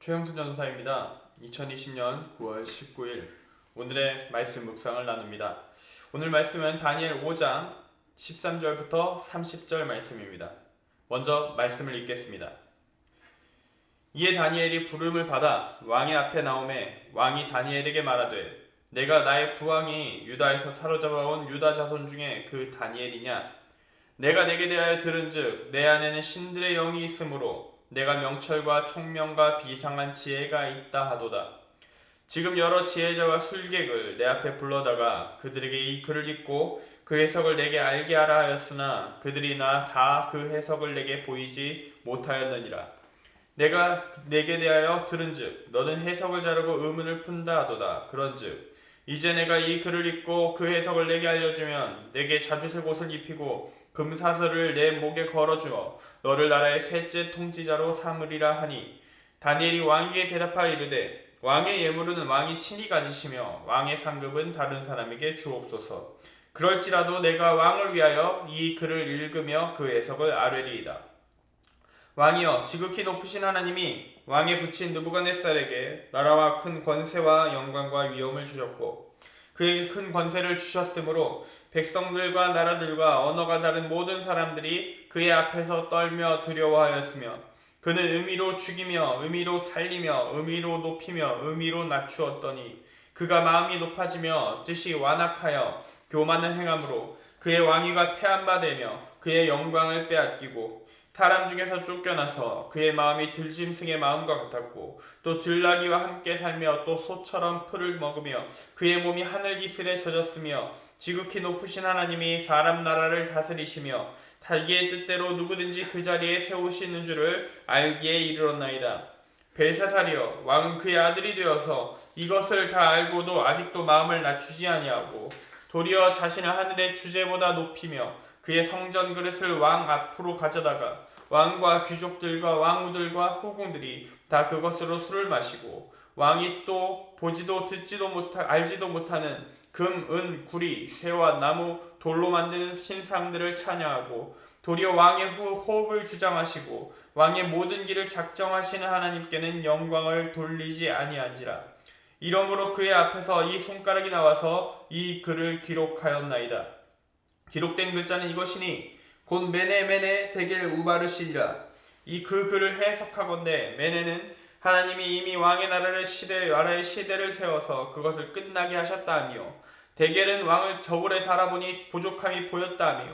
최영수 전사입니다. 2020년 9월 19일 오늘의 말씀 묵상을 나눕니다. 오늘 말씀은 다니엘 5장 13절부터 30절 말씀입니다. 먼저 말씀을 읽겠습니다. 이에 다니엘이 부름을 받아 왕의 앞에 나오매 왕이 다니엘에게 말하되 내가 나의 부왕이 유다에서 사로잡아온 유다 자손 중에 그 다니엘이냐 내가 내게 대하여 들은즉 내 안에는 신들의 영이 있으므로 내가 명철과 총명과 비상한 지혜가 있다 하도다. 지금 여러 지혜자와 술객을 내 앞에 불러다가 그들에게 이 글을 읽고 그 해석을 내게 알게 하라 하였으나 그들이 나 다 그 해석을 내게 보이지 못하였느니라. 내가 내게 대하여 들은즉 너는 해석을 자르고 의문을 푼다 하도다. 그런즉 이제 내가 이 글을 읽고 그 해석을 내게 알려주면 내게 자주색 옷을 입히고 금사슬을 내 목에 걸어주어 너를 나라의 셋째 통치자로 삼으리라 하니 다니엘이 왕에게 대답하여 이르되 왕의 예물은 왕이 친히 가지시며 왕의 상급은 다른 사람에게 주옵소서. 그럴지라도 내가 왕을 위하여 이 글을 읽으며 그 해석을 아뢰리이다. 왕이여 지극히 높으신 하나님이 왕에 붙인 느부갓네살에게 나라와 큰 권세와 영광과 위엄을 주셨고 그에게 큰 권세를 주셨으므로 백성들과 나라들과 언어가 다른 모든 사람들이 그의 앞에서 떨며 두려워하였으며 그는 의미로 죽이며 의미로 살리며 의미로 높이며 의미로 낮추었더니 그가 마음이 높아지며 뜻이 완악하여 교만을 행함으로 그의 왕위가 폐한바되며 그의 영광을 빼앗기고 사람 중에서 쫓겨나서 그의 마음이 들짐승의 마음과 같았고 또 들나귀와 함께 살며 또 소처럼 풀을 먹으며 그의 몸이 하늘 기슬에 젖었으며 지극히 높으신 하나님이 사람 나라를 다스리시며 자기의 뜻대로 누구든지 그 자리에 세우시는 줄을 알기에 이르렀나이다. 벨사살이여 왕은 그의 아들이 되어서 이것을 다 알고도 아직도 마음을 낮추지 아니하고 도리어 자신을 하늘의 주제보다 높이며 그의 성전 그릇을 왕 앞으로 가져다가 왕과 귀족들과 왕후들과 후궁들이 다 그것으로 술을 마시고 왕이 또 보지도 듣지도 못하 알지도 못하는 금, 은, 구리, 쇠와 나무, 돌로 만든 신상들을 찬양하고 도리어 왕의 후 호흡을 주장하시고 왕의 모든 길을 작정하시는 하나님께는 영광을 돌리지 아니한지라. 이러므로 그의 앞에서 이 손가락이 나와서 이 글을 기록하였나이다. 기록된 글자는 이것이니 곧 메네 메네 데겔 우바르시리라. 이 그 글을 해석하건대 메네는 하나님이 이미 왕의 나라를 시대 나라의 시대를 세워서 그것을 끝나게 하셨다하며 데겔은 왕을 저울에 살아보니 부족함이 보였다하며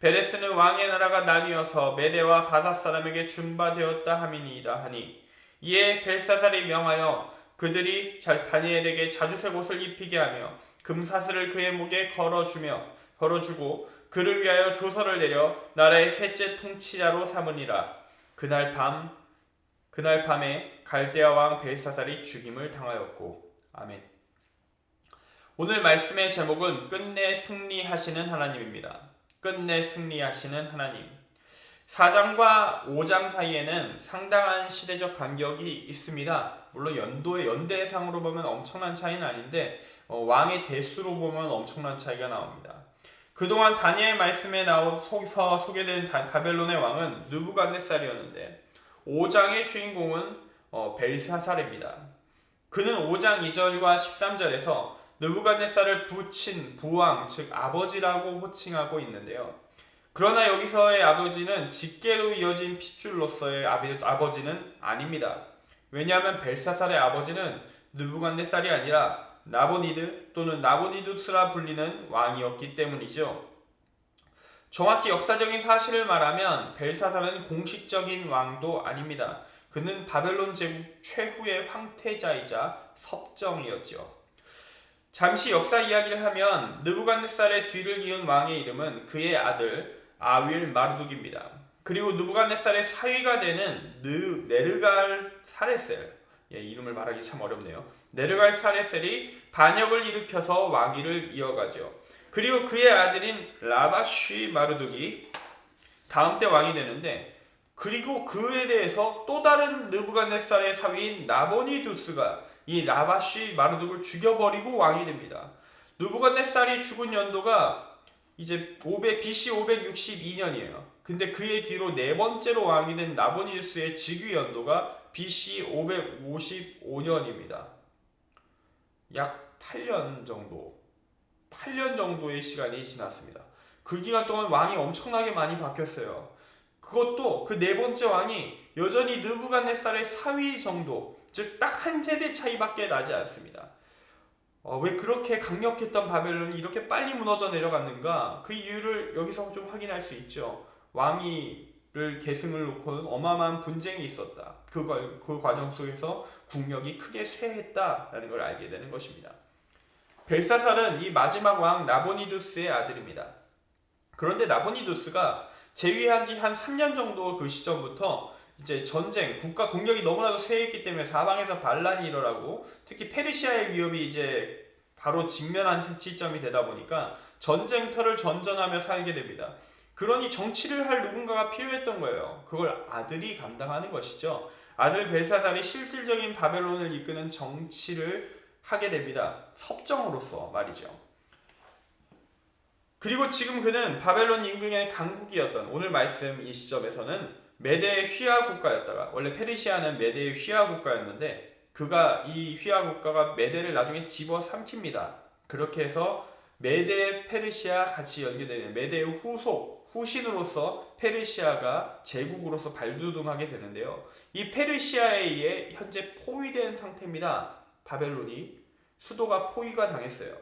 베레스는 왕의 나라가 나뉘어서 메대와 바사 사람에게 준바되었다 함이니이다 하니 이에 벨사살이 명하여 그들이 자- 다니엘에게 자주색 옷을 입히게 하며 금사슬을 그의 목에 걸어주며 걸어주고 그를 위하여 조서를 내려 나라의 셋째 통치자로 삼으니라 그날 밤 그날 밤에 갈대아 왕 벨사살이 죽임을 당하였고 아멘. 오늘 말씀의 제목은 끝내 승리하시는 하나님입니다. 끝내 승리하시는 하나님. 4장과 5장 사이에는 상당한 시대적 간격이 있습니다. 물론 연도의 연대상으로 보면 엄청난 차이는 아닌데 어, 왕의 대수로 보면 엄청난 차이가 나옵니다. 그동안 다니엘 말씀에 나오서 소개된 다- 바벨론의 왕은 느부갓네살이었는데 5장의 주인공은 어, 벨사살입니다. 그는 5장 2절과 13절에서 느부갓네살을 부친 부왕 즉 아버지라고 호칭하고 있는데요. 그러나 여기서의 아버지는 직계로 이어진 핏줄로서의 아버지는 아닙니다. 왜냐하면 벨사살의 아버지는 느부갓네살이 아니라 나보니드 또는 나보니두스라 불리는 왕이었기 때문이죠. 정확히 역사적인 사실을 말하면 벨사살은 공식적인 왕도 아닙니다. 그는 바벨론 제국 최후의 황태자이자 섭정이었죠. 잠시 역사 이야기를 하면 느부갓네살의 뒤를 이은 왕의 이름은 그의 아들 아윌 마르둑입니다. 그리고 느부갓네살의 사위가 되는 느 네르갈 사레셀 예, 이름을 말하기 참 어렵네요. 네르갈 사레셀이 반역을 일으켜서 왕위를 이어가죠. 그리고 그의 아들인 라바쉬 마르둑이 다음 때 왕이 되는데 그리고 그에 대해서 또 다른 느부갓네살의 사위인 나보니두스가 이 라바쉬 마르둑을 죽여버리고 왕이 됩니다. 느부갓네살이 죽은 연도가 이제 500 BC 562년이에요. 근데 그의 뒤로 네 번째로 왕이 된 나보니두스의 즉위 연도가 BC 555년입니다. 약 8년 정도, 8년 정도의 시간이 지났습니다. 그 기간 동안 왕이 엄청나게 많이 바뀌었어요. 그것도 그 네 번째 왕이 여전히 느부갓네살의 사위 정도, 즉 딱 한 세대 차이밖에 나지 않습니다. 어, 왜 그렇게 강력했던 바벨론이 이렇게 빨리 무너져 내려갔는가? 그 이유를 여기서 좀 확인할 수 있죠. 왕위 를 계승을 놓고는 어마어마한 분쟁이 있었다. 그걸 그 과정 속에서 국력이 크게 쇠했다라는 걸 알게 되는 것입니다. 벨사살은 이 마지막 왕 나보니두스의 아들입니다. 그런데 나보니두스가 재위한 지 한 3년 정도 그 시점부터 이제 전쟁, 국가 국력이 너무나도 쇠했기 때문에 사방에서 반란이 일어나고 특히 페르시아의 위협이 이제 바로 직면한 시점이 되다 보니까 전쟁터를 전전하며 살게 됩니다. 그러니 정치를 할 누군가가 필요했던 거예요. 그걸 아들이 감당하는 것이죠. 아들 벨사살이 실질적인 바벨론을 이끄는 정치를 하게 됩니다. 섭정으로서 말이죠. 그리고 지금 그는 바벨론 임금의 강국이었던 오늘 말씀 이 시점에서는 메대의 휘하 국가였다가 원래 페르시아는 메대의 휘하 국가였는데 그가 이 휘하 국가가 메대를 나중에 집어 삼킵니다. 그렇게 해서 메대 페르시아 같이 연계되는 메대의 후속 후신으로서 페르시아가 제국으로서 발돋움하게 되는데요. 이 페르시아에 의해 현재 포위된 상태입니다. 바벨론이 수도가 포위가 당했어요.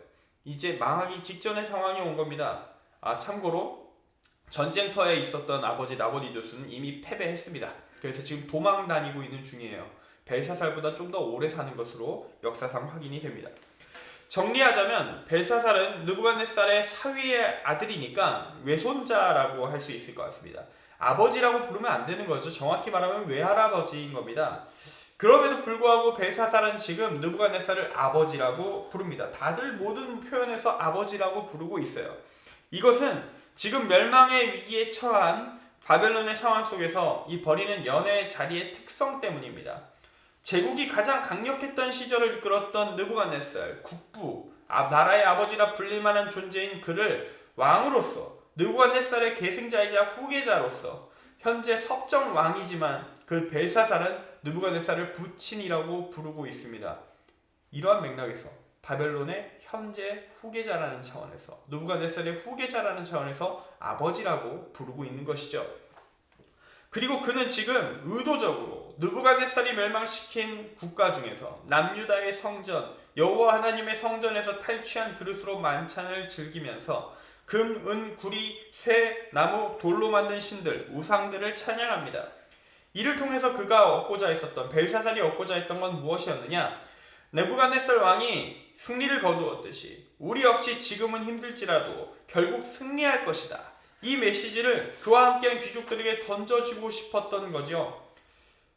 이제 망하기 직전의 상황이 온 겁니다. 아 참고로 전쟁터에 있었던 아버지 나보니두스는 이미 패배했습니다. 그래서 지금 도망 다니고 있는 중이에요. 벨사살보다 좀 더 오래 사는 것으로 역사상 확인이 됩니다. 정리하자면 벨사살은 느부갓네살의 사위의 아들이니까 외손자라고 할 수 있을 것 같습니다. 아버지라고 부르면 안 되는 거죠. 정확히 말하면 외할아버지인 겁니다. 그럼에도 불구하고 벨사살은 지금 느부갓네살을 아버지라고 부릅니다. 다들 모든 표현에서 아버지라고 부르고 있어요. 이것은 지금 멸망의 위기에 처한 바벨론의 상황 속에서 이 버리는 연애의 자리의 특성 때문입니다. 제국이 가장 강력했던 시절을 이끌었던 느부갓네살 국부 아, 나라의 아버지라 불릴만한 존재인 그를 왕으로서 느부갓네살의 계승자이자 후계자로서 현재 섭정 왕이지만 그 벨사살은 느부갓네살을 부친이라고 부르고 있습니다. 이러한 맥락에서 바벨론의 현재 후계자라는 차원에서 느부갓네살의 후계자라는 차원에서 아버지라고 부르고 있는 것이죠. 그리고 그는 지금 의도적으로 느부갓네살이 멸망시킨 국가 중에서 남유다의 성전 여호와 하나님의 성전에서 탈취한 그릇으로 만찬을 즐기면서 금, 은, 구리, 쇠, 나무, 돌로 만든 신들, 우상들을 찬양합니다. 이를 통해서 그가 얻고자 했었던 벨사살이 얻고자 했던 건 무엇이었느냐? 네부갓네살 왕이 승리를 거두었듯이 우리 역시 지금은 힘들지라도 결국 승리할 것이다. 이 메시지를 그와 함께한 귀족들에게 던져주고 싶었던 거죠.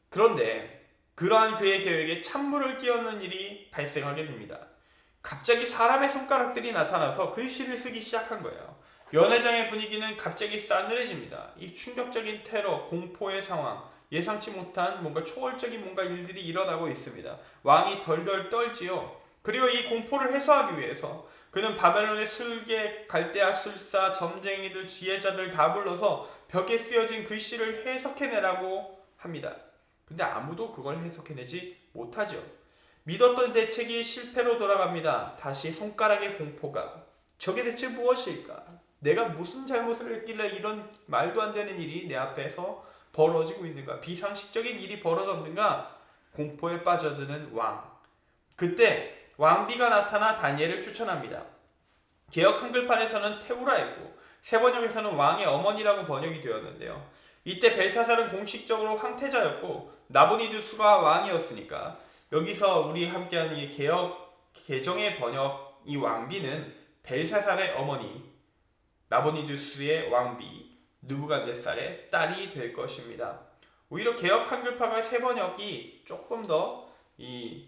그런데 그러한 그의 계획에 찬물을 끼얹는 일이 발생하게 됩니다. 갑자기 사람의 손가락들이 나타나서 글씨를 쓰기 시작한 거예요. 연회장의 분위기는 갑자기 싸늘해집니다. 이 충격적인 테러, 공포의 상황, 예상치 못한 뭔가 초월적인 뭔가 일들이 일어나고 있습니다. 왕이 덜덜 떨지요. 그리고 이 공포를 해소하기 위해서 그는 바벨론의 술계, 갈대아 술사, 점쟁이들, 지혜자들 다 불러서 벽에 쓰여진 글씨를 해석해내라고 합니다. 근데 아무도 그걸 해석해내지 못하죠. 믿었던 대책이 실패로 돌아갑니다. 다시 손가락의 공포가. 저게 대체 무엇일까? 내가 무슨 잘못을 했길래 이런 말도 안 되는 일이 내 앞에서 벌어지고 있는가? 비상식적인 일이 벌어졌는가? 공포에 빠져드는 왕. 그때 왕비가 나타나 다니엘을 추천합니다. 개혁 한글판에서는 테우라였고 세번역에서는 왕의 어머니라고 번역이 되었는데요. 이때 벨사살은 공식적으로 황태자였고 나보니두스가 왕이었으니까 여기서 우리 함께하는 이 개혁 개정의 번역 이 왕비는 벨사살의 어머니 나보니두스의 왕비 느부갓네살의 딸이 될 것입니다. 오히려 개혁 한글파가 세 번역이 조금 더 이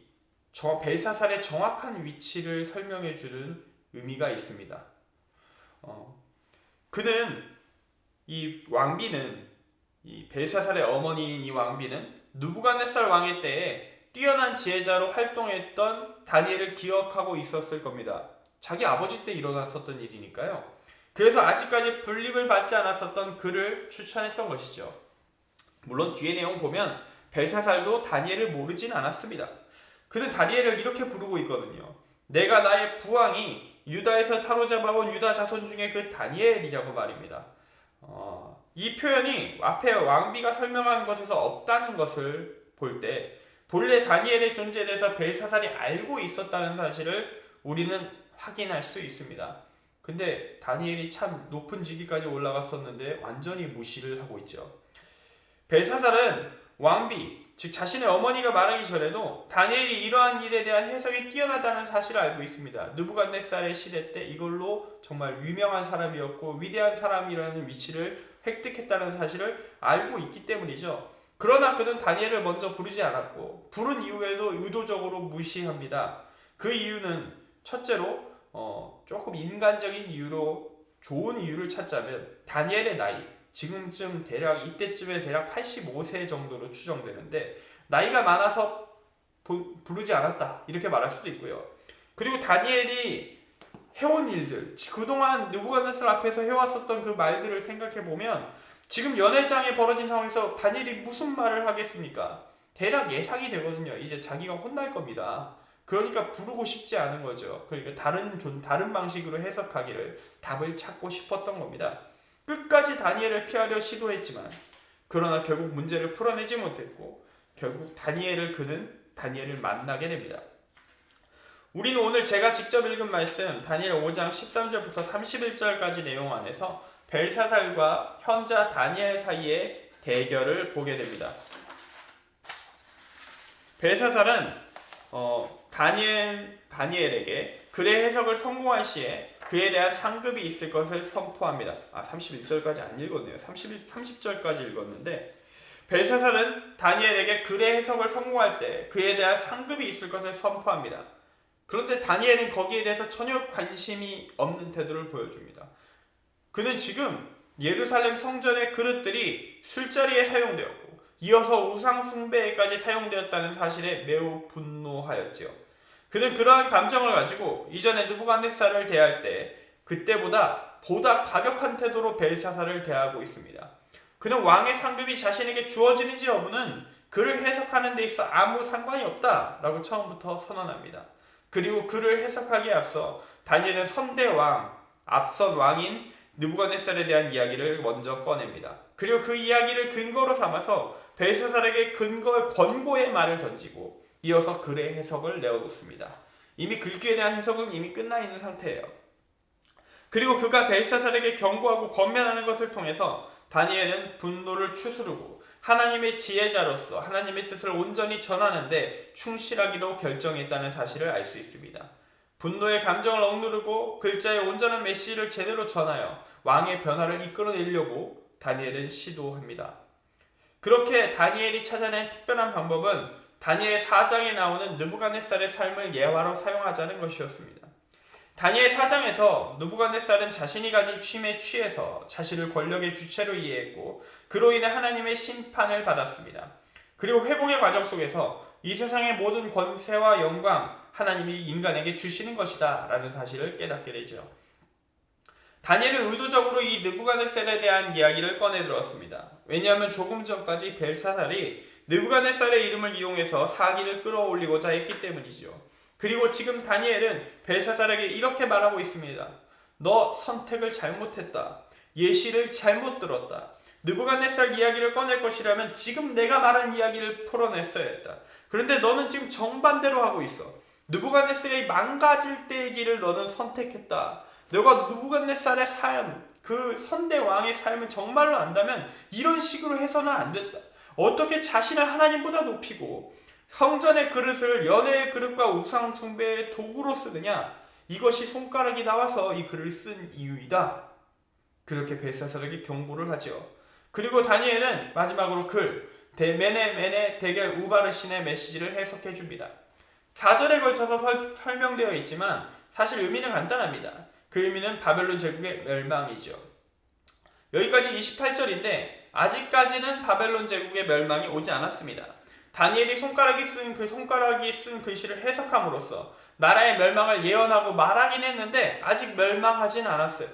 벨사살의 정확한 위치를 설명해 주는 의미가 있습니다. 어, 그는 이 왕비는 이 벨사살의 어머니인 이 왕비는 누부갓네살 왕의 때에 뛰어난 지혜자로 활동했던 다니엘을 기억하고 있었을 겁니다. 자기 아버지 때 일어났었던 일이니까요. 그래서 아직까지 불림을 받지 않았었던 그를 추천했던 것이죠. 물론 뒤에 내용 보면 벨사살도 다니엘을 모르진 않았습니다. 그는 다니엘을 이렇게 부르고 있거든요. 내가 나의 부왕이 유다에서 타로잡아온 유다 자손 중에 그 다니엘이라고 말입니다. 어, 이 표현이 앞에 왕비가 설명한 것에서 없다는 것을 볼 때 본래 다니엘의 존재에 대해서 벨사살이 알고 있었다는 사실을 우리는 확인할 수 있습니다. 근데 다니엘이 참 높은 직위까지 올라갔었는데 완전히 무시를 하고 있죠. 벨사살은 왕비, 즉 자신의 어머니가 말하기 전에도 다니엘이 이러한 일에 대한 해석이 뛰어나다는 사실을 알고 있습니다. 느부갓네살의 시대 때 이걸로 정말 유명한 사람이었고 위대한 사람이라는 위치를 획득했다는 사실을 알고 있기 때문이죠. 그러나 그는 다니엘을 먼저 부르지 않았고 부른 이후에도 의도적으로 무시합니다. 그 이유는 첫째로 어, 조금 인간적인 이유로 좋은 이유를 찾자면 다니엘의 나이 지금쯤 대략 이때쯤에 대략 85세 정도로 추정되는데 나이가 많아서 부, 부르지 않았다 이렇게 말할 수도 있고요. 그리고 다니엘이 해온 일들 그동안 느부갓네살 앞에서 해왔었던 그 말들을 생각해 보면 지금 연회장에 벌어진 상황에서 다니엘이 무슨 말을 하겠습니까? 대략 예상이 되거든요. 이제 자기가 혼날 겁니다. 그러니까 부르고 싶지 않은 거죠. 그러니까 다른 좀 다른 방식으로 해석하기를 답을 찾고 싶었던 겁니다. 끝까지 다니엘을 피하려 시도했지만 그러나 결국 문제를 풀어내지 못했고 결국 다니엘을 그는 다니엘을 만나게 됩니다. 우리는 오늘 제가 직접 읽은 말씀 다니엘 5장 13절부터 31절까지 내용 안에서 벨사살과 현자 다니엘 사이의 대결을 보게 됩니다. 벨사살은 어, 다니엘 다니엘에게 글의 해석을 성공할 시에 그에 대한 상급이 있을 것을 선포합니다. 아 31절까지 안 읽었네요. 31 30절까지 읽었는데 벨사살은 다니엘에게 글의 해석을 성공할 때 그에 대한 상급이 있을 것을 선포합니다. 그런데 다니엘은 거기에 대해서 전혀 관심이 없는 태도를 보여줍니다. 그는 지금 예루살렘 성전의 그릇들이 술자리에 사용되었고 이어서 우상 숭배에까지 사용되었다는 사실에 매우 분노하였지요. 그는 그러한 감정을 가지고 이전에 느부갓네살을 대할 때 그때보다 보다 과격한 태도로 벨사살을 대하고 있습니다. 그는 왕의 상급이 자신에게 주어지는지 여부는 그를 해석하는 데 있어 아무 상관이 없다라고 처음부터 선언합니다. 그리고 그를 해석하기에 앞서 다니엘은 선대 왕, 앞선 왕인 느부갓네살에 대한 이야기를 먼저 꺼냅니다. 그리고 그 이야기를 근거로 삼아서 벨사살에게 근거의 권고의 말을 던지고 이어서 글의 해석을 내어놓습니다. 이미 글귀에 대한 해석은 이미 끝나 있는 상태예요. 그리고 그가 벨사살에게 경고하고 권면하는 것을 통해서 다니엘은 분노를 추스르고 하나님의 지혜자로서 하나님의 뜻을 온전히 전하는데 충실하기로 결정했다는 사실을 알 수 있습니다. 분노의 감정을 억누르고 글자의 온전한 메시지를 제대로 전하여 왕의 변화를 이끌어내려고 다니엘은 시도합니다. 그렇게 다니엘이 찾아낸 특별한 방법은 다니엘 4장에 나오는 느부갓네살의 삶을 예화로 사용하자는 것이었습니다. 다니엘 4장에서 느부갓네살은 자신이 가진 쉼에 취해서 자신을 권력의 주체로 이해했고 그로 인해 하나님의 심판을 받았습니다. 그리고 회복의 과정 속에서 이 세상의 모든 권세와 영광 하나님이 인간에게 주시는 것이다 라는 사실을 깨닫게 되죠. 다니엘은 의도적으로 이 느부갓네살에 대한 이야기를 꺼내 들었습니다. 왜냐하면 조금 전까지 벨사살이 느부갓네살의 이름을 이용해서 사기를 끌어올리고자 했기 때문이죠. 그리고 지금 다니엘은 벨사살에게 이렇게 말하고 있습니다. 너 선택을 잘못했다. 예시를 잘못 들었다. 느부갓네살 이야기를 꺼낼 것이라면 지금 내가 말한 이야기를 풀어냈어야 했다. 그런데 너는 지금 정반대로 하고 있어. 느부갓네살이 망가질 때의 길을 너는 선택했다. 너가 느부갓네살의 삶, 그 선대 왕의 삶을 정말로 안다면 이런 식으로 해서는 안 됐다. 어떻게 자신을 하나님보다 높이고 성전의 그릇을 연애의 그릇과 우상 숭배의 도구로 쓰느냐? 이것이 손가락이 나와서 이 글을 쓴 이유이다. 그렇게 벨사살에게 경고를 하죠. 그리고 다니엘은 마지막으로 글 메네 메네 대결 우바르신의 메시지를 해석해 줍니다. 4절에 걸쳐서 설, 설명되어 있지만 사실 의미는 간단합니다. 그 의미는 바벨론 제국의 멸망이죠. 여기까지 28절인데 아직까지는 바벨론 제국의 멸망이 오지 않았습니다. 다니엘이 손가락이 쓴 그 손가락이 쓴 글씨를 해석함으로써 나라의 멸망을 예언하고 말하긴 했는데 아직 멸망하진 않았어요.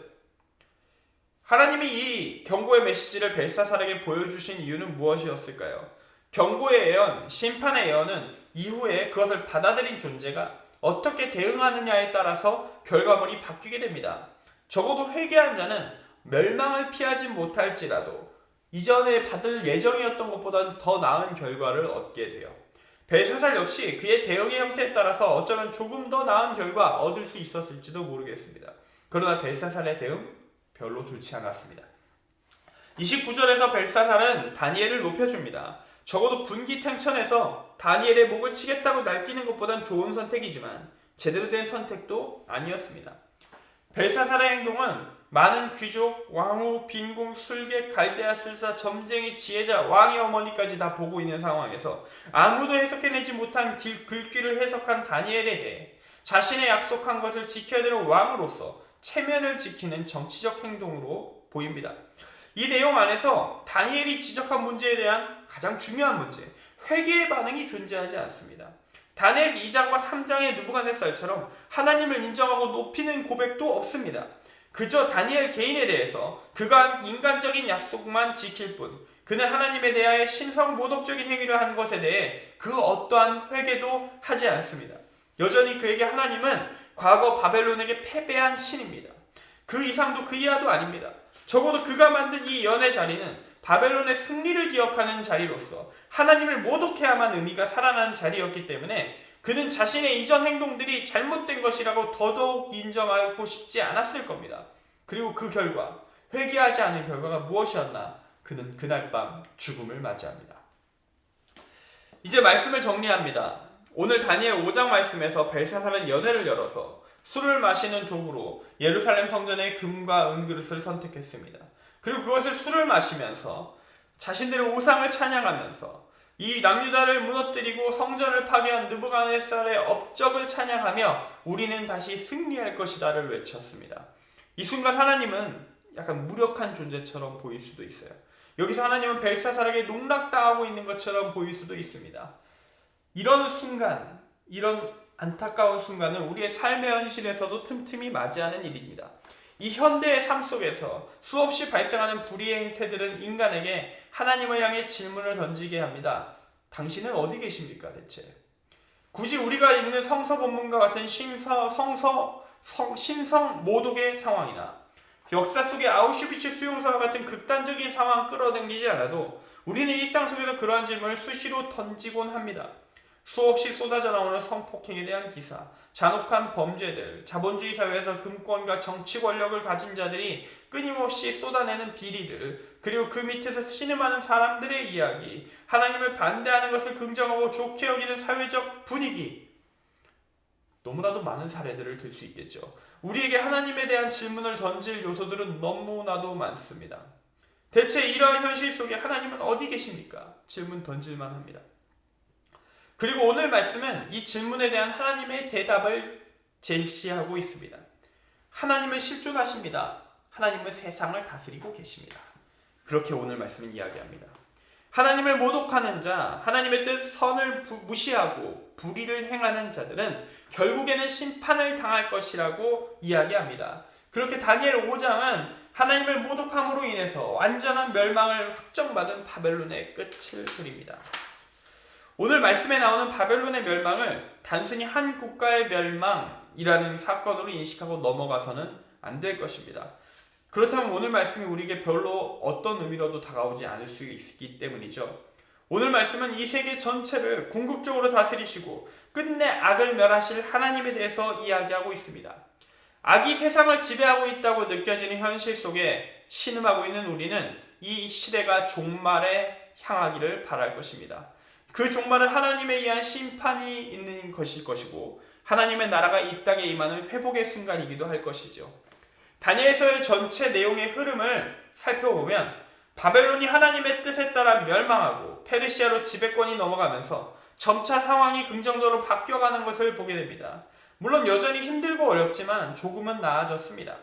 하나님이 이 경고의 메시지를 벨사살에게 보여주신 이유는 무엇이었을까요? 경고의 예언, 심판의 예언은 이후에 그것을 받아들인 존재가 어떻게 대응하느냐에 따라서 결과물이 바뀌게 됩니다. 적어도 회개한 자는 멸망을 피하지 못할지라도 이전에 받을 예정이었던 것보다는 더 나은 결과를 얻게 돼요. 벨사살 역시 그의 대응의 형태에 따라서 어쩌면 조금 더 나은 결과 얻을 수 있었을지도 모르겠습니다. 그러나 벨사살의 대응 별로 좋지 않았습니다. 29절에서 벨사살은 다니엘을 높여줍니다. 적어도 분기 탱천에서 다니엘의 목을 치겠다고 날뛰는 것보단 좋은 선택이지만 제대로 된 선택도 아니었습니다. 벨사살의 행동은 많은 귀족, 왕후, 빈궁, 술객, 갈대아 술사, 점쟁이, 지혜자, 왕의 어머니까지 다 보고 있는 상황에서 아무도 해석해내지 못한 길, 글귀를 해석한 다니엘에 대해 자신의 약속한 것을 지켜야 되는 왕으로서 체면을 지키는 정치적 행동으로 보입니다. 이 내용 안에서 다니엘이 지적한 문제에 대한 가장 중요한 문제, 회개의 반응이 존재하지 않습니다. 다니엘 2장과 3장의 느부갓네살처럼 하나님을 인정하고 높이는 고백도 없습니다. 그저 다니엘 개인에 대해서 그가 인간적인 약속만 지킬 뿐 그는 하나님에 대하여 신성 모독적인 행위를 한 것에 대해 그 어떠한 회개도 하지 않습니다. 여전히 그에게 하나님은 과거 바벨론에게 패배한 신입니다. 그 이상도 그 이하도 아닙니다. 적어도 그가 만든 이 연애 자리는 바벨론의 승리를 기억하는 자리로서 하나님을 모독해야만 의미가 살아나는 자리였기 때문에 그는 자신의 이전 행동들이 잘못된 것이라고 더더욱 인정하고 싶지 않았을 겁니다. 그리고 그 결과 회개하지 않은 결과가 무엇이었나? 그는 그날 밤 죽음을 맞이합니다. 이제 말씀을 정리합니다. 오늘 다니엘 5장 말씀에서 벨사살은 연회를 열어서 술을 마시는 도구로 예루살렘 성전의 금과 은그릇을 선택했습니다. 그리고 그것을 술을 마시면서 자신들의 우상을 찬양하면서 이 남유다를 무너뜨리고 성전을 파괴한 느부갓네살의 업적을 찬양하며 우리는 다시 승리할 것이다를 외쳤습니다. 이 순간 하나님은 약간 무력한 존재처럼 보일 수도 있어요. 여기서 하나님은 벨사살에게 농락당하고 있는 것처럼 보일 수도 있습니다. 이런 순간, 이런 안타까운 순간은 우리의 삶의 현실에서도 틈틈이 맞이하는 일입니다. 이 현대의 삶 속에서 수없이 발생하는 불의의 행태들은 인간에게 하나님을 향해 질문을 던지게 합니다. 당신은 어디 계십니까, 대체? 굳이 우리가 읽는 성서 본문과 같은 신서, 성서, 성, 신성 모독의 상황이나 역사 속의 아우슈비츠 수용소와 같은 극단적인 상황 끌어당기지 않아도 우리는 일상 속에서 그러한 질문을 수시로 던지곤 합니다. 수없이 쏟아져 나오는 성폭행에 대한 기사, 잔혹한 범죄들, 자본주의 사회에서 금권과 정치 권력을 가진 자들이 끊임없이 쏟아내는 비리들, 그리고 그 밑에서 신음하는 사람들의 이야기, 하나님을 반대하는 것을 긍정하고 좋게 여기는 사회적 분위기, 너무나도 많은 사례들을 들 수 있겠죠. 우리에게 하나님에 대한 질문을 던질 요소들은 너무나도 많습니다. 대체 이러한 현실 속에 하나님은 어디 계십니까? 질문 던질만 합니다. 그리고 오늘 말씀은 이 질문에 대한 하나님의 대답을 제시하고 있습니다. 하나님은 실존하십니다. 하나님은 세상을 다스리고 계십니다. 그렇게 오늘 말씀은 이야기합니다. 하나님을 모독하는 자, 하나님의 뜻 선을 무시하고 불의를 행하는 자들은 결국에는 심판을 당할 것이라고 이야기합니다. 그렇게 다니엘 5장은 하나님을 모독함으로 인해서 완전한 멸망을 확정받은 바벨론의 끝을 그립니다. 오늘 말씀에 나오는 바벨론의 멸망을 단순히 한 국가의 멸망이라는 사건으로 인식하고 넘어가서는 안 될 것입니다. 그렇다면 오늘 말씀이 우리에게 별로 어떤 의미로도 다가오지 않을 수 있기 때문이죠. 오늘 말씀은 이 세계 전체를 궁극적으로 다스리시고 끝내 악을 멸하실 하나님에 대해서 이야기하고 있습니다. 악이 세상을 지배하고 있다고 느껴지는 현실 속에 신음하고 있는 우리는 이 시대가 종말에 향하기를 바랄 것입니다. 그 종말은 하나님에 의한 심판이 있는 것일 것이고 하나님의 나라가 이 땅에 임하는 회복의 순간이기도 할 것이죠. 다니엘서의 전체 내용의 흐름을 살펴보면 바벨론이 하나님의 뜻에 따라 멸망하고 페르시아로 지배권이 넘어가면서 점차 상황이 긍정적으로 바뀌어가는 것을 보게 됩니다. 물론 여전히 힘들고 어렵지만 조금은 나아졌습니다.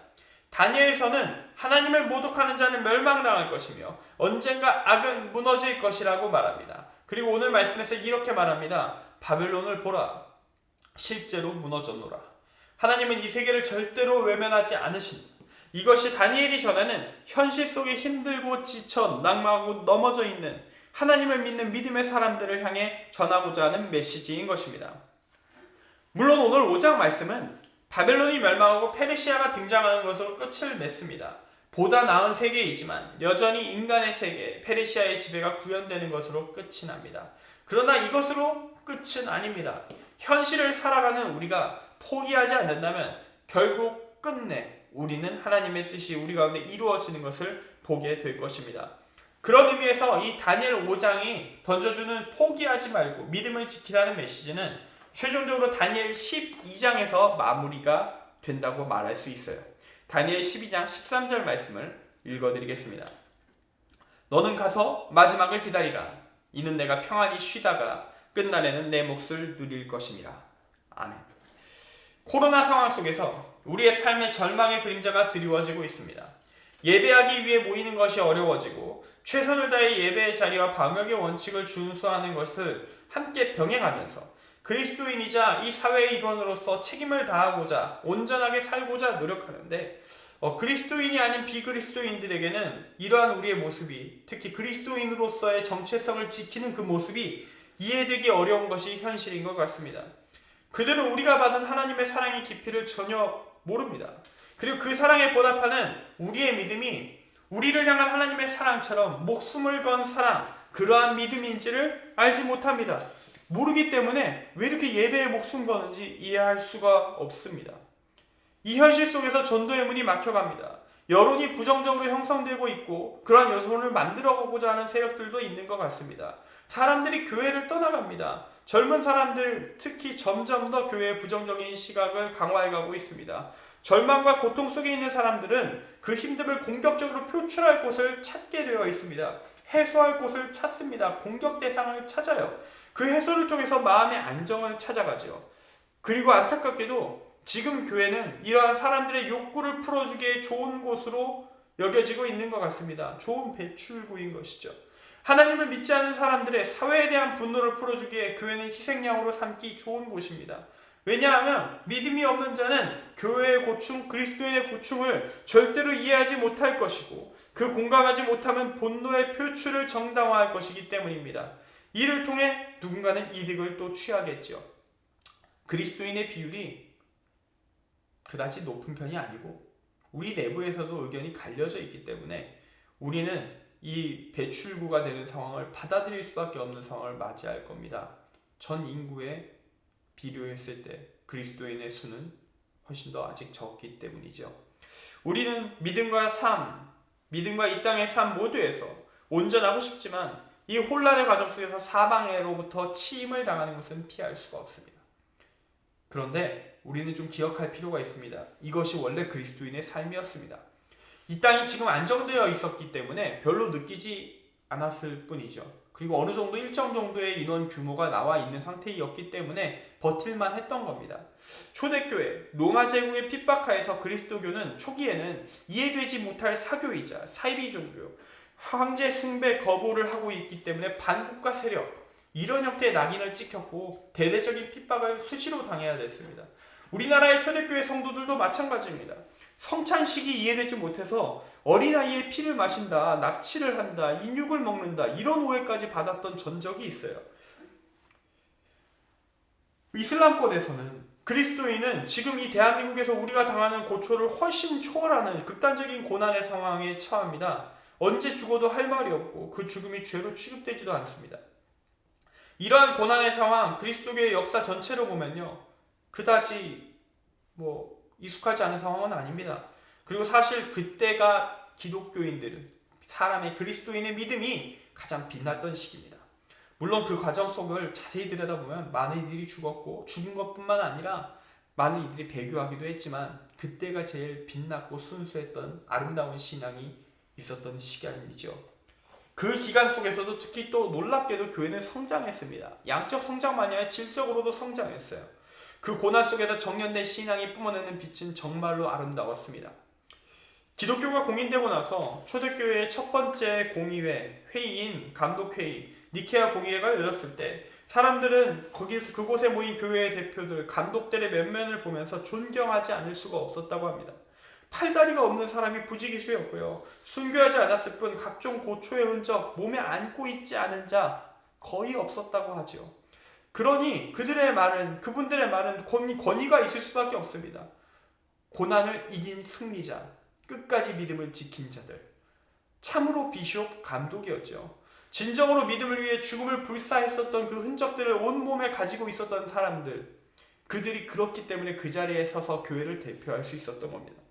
다니엘서는 하나님을 모독하는 자는 멸망당할 것이며 언젠가 악은 무너질 것이라고 말합니다. 그리고 오늘 말씀에서 이렇게 말합니다. 바벨론을 보라. 실제로 무너졌노라. 하나님은 이 세계를 절대로 외면하지 않으신다. 이것이 다니엘이 전하는 현실 속에 힘들고 지쳐 낙마하고 넘어져 있는 하나님을 믿는 믿음의 사람들을 향해 전하고자 하는 메시지인 것입니다. 물론 오늘 5장 말씀은 바벨론이 멸망하고 페르시아가 등장하는 것으로 끝을 맺습니다. 보다 나은 세계이지만 여전히 인간의 세계, 페르시아의 지배가 구현되는 것으로 끝이 납니다. 그러나 이것으로 끝은 아닙니다. 현실을 살아가는 우리가 포기하지 않는다면 결국 끝내 우리는 하나님의 뜻이 우리 가운데 이루어지는 것을 보게 될 것입니다. 그런 의미에서 이 다니엘 5장이 던져주는 포기하지 말고 믿음을 지키라는 메시지는 최종적으로 다니엘 12장에서 마무리가 된다고 말할 수 있어요. 다니엘 12장 13절 말씀을 읽어드리겠습니다. 너는 가서 마지막을 기다리라. 이는 내가 평안히 쉬다가 끝날에는 내 몫을 누릴 것이니라. 아멘. 코로나 상황 속에서 우리의 삶의 절망의 그림자가 드리워지고 있습니다. 예배하기 위해 모이는 것이 어려워지고 최선을 다해 예배의 자리와 방역의 원칙을 준수하는 것을 함께 병행하면서 그리스도인이자 이 사회의 일원으로서 책임을 다하고자 온전하게 살고자 노력하는데 어, 그리스도인이 아닌 비그리스도인들에게는 이러한 우리의 모습이 특히 그리스도인으로서의 정체성을 지키는 그 모습이 이해되기 어려운 것이 현실인 것 같습니다. 그들은 우리가 받은 하나님의 사랑의 깊이를 전혀 모릅니다. 그리고 그 사랑에 보답하는 우리의 믿음이 우리를 향한 하나님의 사랑처럼 목숨을 건 사랑, 그러한 믿음인지를 알지 못합니다. 모르기 때문에 왜 이렇게 예배에 목숨 거는지 이해할 수가 없습니다. 이 현실 속에서 전도의 문이 막혀갑니다. 여론이 부정적으로 형성되고 있고 그러한 여론을 만들어가고자 하는 세력들도 있는 것 같습니다. 사람들이 교회를 떠나갑니다. 젊은 사람들 특히 점점 더 교회의 부정적인 시각을 강화해가고 있습니다. 절망과 고통 속에 있는 사람들은 그 힘듦을 공격적으로 표출할 곳을 찾게 되어 있습니다. 해소할 곳을 찾습니다. 공격 대상을 찾아요. 그 해소를 통해서 마음의 안정을 찾아가죠. 그리고 안타깝게도 지금 교회는 이러한 사람들의 욕구를 풀어주기에 좋은 곳으로 여겨지고 있는 것 같습니다. 좋은 배출구인 것이죠. 하나님을 믿지 않는 사람들의 사회에 대한 분노를 풀어주기에 교회는 희생양으로 삼기 좋은 곳입니다. 왜냐하면 믿음이 없는 자는 교회의 고충, 그리스도인의 고충을 절대로 이해하지 못할 것이고 그 공감하지 못하면 분노의 표출을 정당화할 것이기 때문입니다. 이를 통해 누군가는 이득을 또 취하겠죠. 그리스도인의 비율이 그다지 높은 편이 아니고 우리 내부에서도 의견이 갈려져 있기 때문에 우리는 이 배출구가 되는 상황을 받아들일 수밖에 없는 상황을 맞이할 겁니다. 전 인구에 비교했을 때 그리스도인의 수는 훨씬 더 아직 적기 때문이죠. 우리는 믿음과 삶, 믿음과 이 땅의 삶 모두에서 온전하고 싶지만 이 혼란의 과정 속에서 사방에로부터 치임을 당하는 것은 피할 수가 없습니다. 그런데 우리는 좀 기억할 필요가 있습니다. 이것이 원래 그리스도인의 삶이었습니다. 이 땅이 지금 안정되어 있었기 때문에 별로 느끼지 않았을 뿐이죠. 그리고 어느 정도 일정 정도의 인원 규모가 나와 있는 상태였기 때문에 버틸만 했던 겁니다. 초대교회, 로마 제국의 핍박하에서 그리스도교는 초기에는 이해되지 못할 사교이자 사이비 종교, 황제 숭배 거부를 하고 있기 때문에 반국가 세력, 이런 형태의 낙인을 찍혔고 대대적인 핍박을 수시로 당해야 됐습니다. 우리나라의 초대교회 성도들도 마찬가지입니다. 성찬식이 이해되지 못해서 어린아이의 피를 마신다, 납치를 한다, 인육을 먹는다, 이런 오해까지 받았던 전적이 있어요. 이슬람권에서는 그리스도인은 지금 이 대한민국에서 우리가 당하는 고초를 훨씬 초월하는 극단적인 고난의 상황에 처합니다. 언제 죽어도 할 말이 없고 그 죽음이 죄로 취급되지도 않습니다. 이러한 고난의 상황, 그리스도교의 역사 전체로 보면요. 그다지 뭐 익숙하지 않은 상황은 아닙니다. 그리고 사실 그때가 기독교인들은 사람의 그리스도인의 믿음이 가장 빛났던 시기입니다. 물론 그 과정 속을 자세히 들여다보면 많은 이들이 죽었고 죽은 것뿐만 아니라 많은 이들이 배교하기도 했지만 그때가 제일 빛났고 순수했던 아름다운 신앙이 있었던 시간이죠. 그 기간 속에서도 특히 또 놀랍게도 교회는 성장했습니다. 양적 성장만이 아니라 질적으로도 성장했어요. 그 고난 속에서 정년된 신앙이 뿜어내는 빛은 정말로 아름다웠습니다. 기독교가 공인되고 나서 초대교회의 첫 번째 공의회, 회의인 감독회의, 니케아 공의회가 열렸을 때 사람들은 거기 그곳에 모인 교회의 대표들, 감독들의 면면을 보면서 존경하지 않을 수가 없었다고 합니다. 팔다리가 없는 사람이 부지기수였고요. 순교하지 않았을 뿐 각종 고초의 흔적 몸에 안고 있지 않은 자 거의 없었다고 하지요. 그러니 그들의 말은 그분들의 말은 권위, 권위 가 있을 수밖에 없습니다. 고난을 이긴 승리자, 끝까지 믿음을 지킨 자들. 참으로 비숍 감독이었죠. 진정으로 믿음을 위해 죽음을 불사했었던 그 흔적들을 온몸에 가지고 있었던 사람들. 그들이 그렇기 때문에 그 자리에 서서 교회를 대표할 수 있었던 겁니다.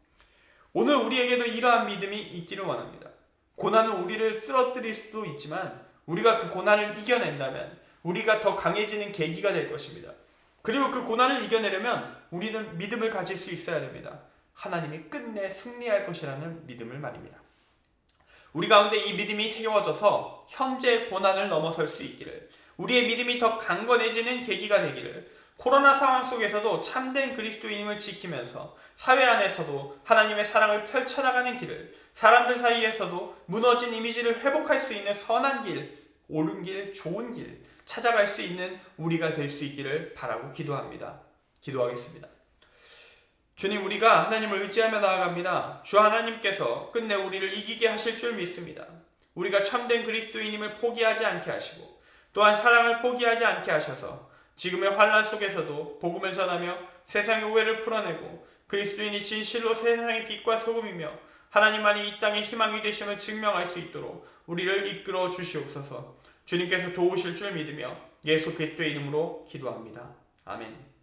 오늘 우리에게도 이러한 믿음이 있기를 원합니다. 고난은 우리를 쓰러뜨릴 수도 있지만 우리가 그 고난을 이겨낸다면 우리가 더 강해지는 계기가 될 것입니다. 그리고 그 고난을 이겨내려면 우리는 믿음을 가질 수 있어야 됩니다. 하나님이 끝내 승리할 것이라는 믿음을 말입니다. 우리 가운데 이 믿음이 세워져서 현재 고난을 넘어설 수 있기를 우리의 믿음이 더 강건해지는 계기가 되기를 코로나 상황 속에서도 참된 그리스도인임을 지키면서 사회 안에서도 하나님의 사랑을 펼쳐나가는 길을 사람들 사이에서도 무너진 이미지를 회복할 수 있는 선한 길, 옳은 길, 좋은 길 찾아갈 수 있는 우리가 될 수 있기를 바라고 기도합니다. 기도하겠습니다. 주님 우리가 하나님을 의지하며 나아갑니다. 주 하나님께서 끝내 우리를 이기게 하실 줄 믿습니다. 우리가 참된 그리스도인임을 포기하지 않게 하시고 또한 사랑을 포기하지 않게 하셔서 지금의 환란 속에서도 복음을 전하며 세상의 오해를 풀어내고 그리스도인이 진실로 세상의 빛과 소금이며 하나님만이 이 땅의 희망이 되심을 증명할 수 있도록 우리를 이끌어 주시옵소서. 주님께서 도우실 줄 믿으며 예수 그리스도의 이름으로 기도합니다. 아멘.